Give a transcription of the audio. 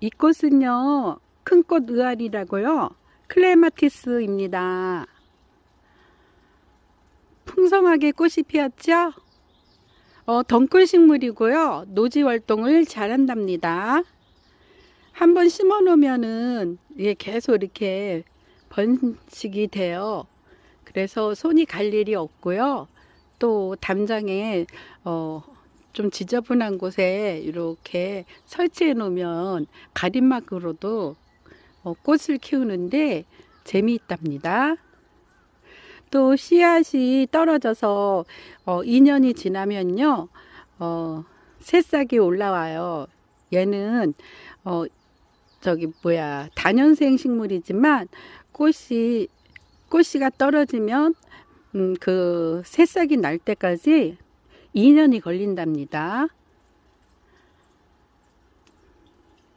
이 꽃은요, 큰 꽃 의아리라고요. 클레마티스입니다. 풍성하게 꽃이 피었죠? 어, 덩굴 식물이고요. 노지 활동을 잘한답니다. 한번 심어 놓으면은 이게 계속 이렇게 번식이 돼요. 그래서 손이 갈 일이 없고요. 또 담장에 어, 좀 지저분한 곳에 이렇게 설치해 놓으면 가림막으로도 어, 꽃을 키우는데 재미있답니다. 또 씨앗이 떨어져서 어, 2년이 지나면요, 어, 새싹이 올라와요. 얘는 어, 저기 뭐야 다년생 식물이지만 꽃이 꽃씨가 떨어지면 음, 그 새싹이 날 때까지 2년이 걸린답니다.